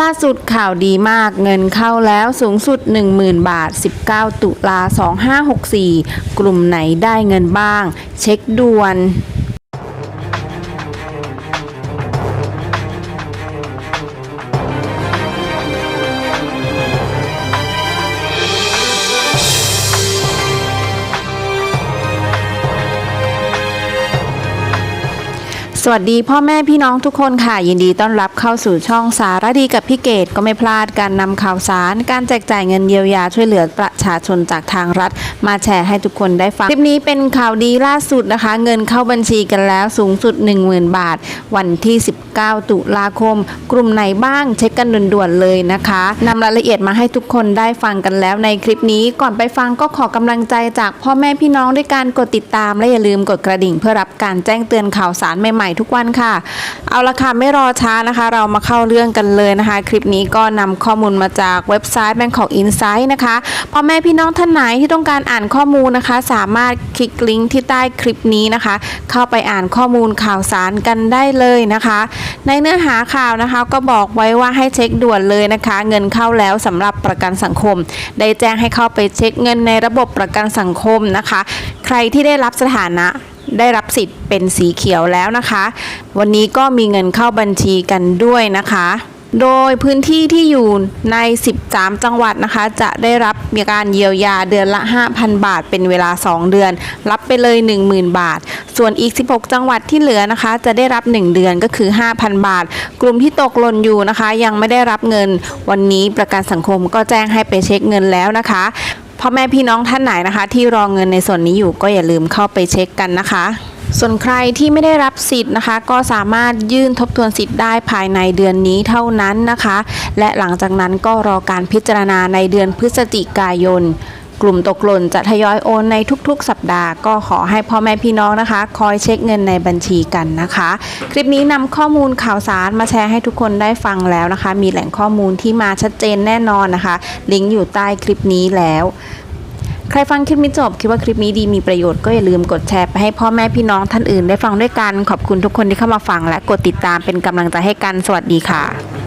ล่าสุดข่าวดีมากเงินเข้าแล้วสูงสุด 10,000 บาท 19 ตุลา 2564 กลุ่มไหนได้เงินบ้าง เช็คด่วน วัสดีพ่อแม่พี่น้องทุกคนค่ะ ยินดีต้อนรับเข้าสู่ช่องสารดีกับพี่เกดก็ไม่พลาดการนำข่าวสาร การแจกจ่ายเงินเยียวยาช่วยเหลือประชาชนจากทางรัฐ มาแชร์ให้ทุกคนได้ฟังคลิปนี้เป็นข่าวดีล่าสุดนะคะ เงินเข้าบัญชีกันแล้วสูงสุด 10,000 บาท วันที่ 19 ตุลาคม กลุ่มไหนบ้างเช็คกันด่วนๆเลยนะคะนำรายละเอียดมาให้ทุกคนได้ฟังกันแล้วในคลิปนี้ก่อนไปฟังก็ขอกำลังใจจากพ่อแม่พี่น้องด้วยการกดติดตามและอย่าลืมกดกระดิ่ง เพื่อรับการแจ้งเตือนข่าวสารใหม่ๆทุกวันค่ะ เอาละค่ะไม่รอช้านะคะ เรามาเข้าเรื่องกันเลยนะคะ คลิปนี้ก็นำข้อมูลมาจากเว็บไซต์ Bangkok Insight นะคะพ่อแม่พี่น้องท่านไหนที่ต้องการอ่านข้อมูลนะคะ สามารถคลิกลิงก์ที่ใต้คลิปนี้นะคะ เข้าไปอ่านข้อมูลข่าวสารกันได้เลยนะคะ ในเนื้อหาข่าวนะคะ ก็บอกไว้ว่าให้เช็คด่วนเลยนะคะ เงินเข้าแล้วสำหรับประกันสังคม ได้แจ้งให้เข้าไปเช็คเงินในระบบประกันสังคมนะคะ ใครที่ได้รับสถานะ ได้รับสิทธิ์เป็นสีเขียวแล้วนะคะ วันนี้ก็มีเงินเข้าบัญชีกันด้วยนะคะ โดยพื้นที่ที่อยู่ใน 13 จังหวัดนะคะ จะได้รับมีการเยียวยาเดือนละ 5,000 บาท เป็นเวลา 2 เดือน รับไปเลย 10,000 บาท ส่วนอีก 16 จังหวัดที่เหลือนะคะ จะได้รับ 1 เดือนก็คือ 5,000 บาท กลุ่มที่ตกหล่นอยู่นะคะ ยังไม่ได้รับเงิน วันนี้ประกันสังคมก็แจ้งให้ไปเช็คเงินแล้วนะคะ พ่อแม่พี่น้องท่านไหนนะคะ ที่รอเงินในส่วนนี้อยู่ก็อย่าลืมเข้าไปเช็คกันนะคะ ส่วนใครที่ไม่ได้รับสิทธิ์นะคะ ก็สามารถยื่นทบทวนสิทธิ์ได้ภายในเดือนนี้เท่านั้นนะคะ และหลังจากนั้นก็รอการพิจารณาในเดือนพฤศจิกายน กลุ่มตกหล่นจะทยอยโอนในทุกๆ สัปดาห์ก็ขอให้พ่อแม่พี่น้องนะคะ คอยเช็คเงินในบัญชีกันนะคะ คลิปนี้นำข้อมูลข่าวสารมาแชร์ให้ทุกคนได้ฟังแล้วนะคะ มีแหล่งข้อมูลที่มาชัดเจนแน่นอนนะคะ ลิงก์อยู่ใต้คลิปนี้แล้วใครฟังคลิปนี้จบคิดว่าคลิปนี้ดีมีประโยชน์ก็อย่าลืมกดแชร์ไปให้พ่อแม่พี่น้องท่านอื่นได้ฟังด้วยกัน ขอบคุณทุกคนที่เข้ามาฟังและกดติดตามเป็นกำลังใจให้กันสวัสดีค่ะ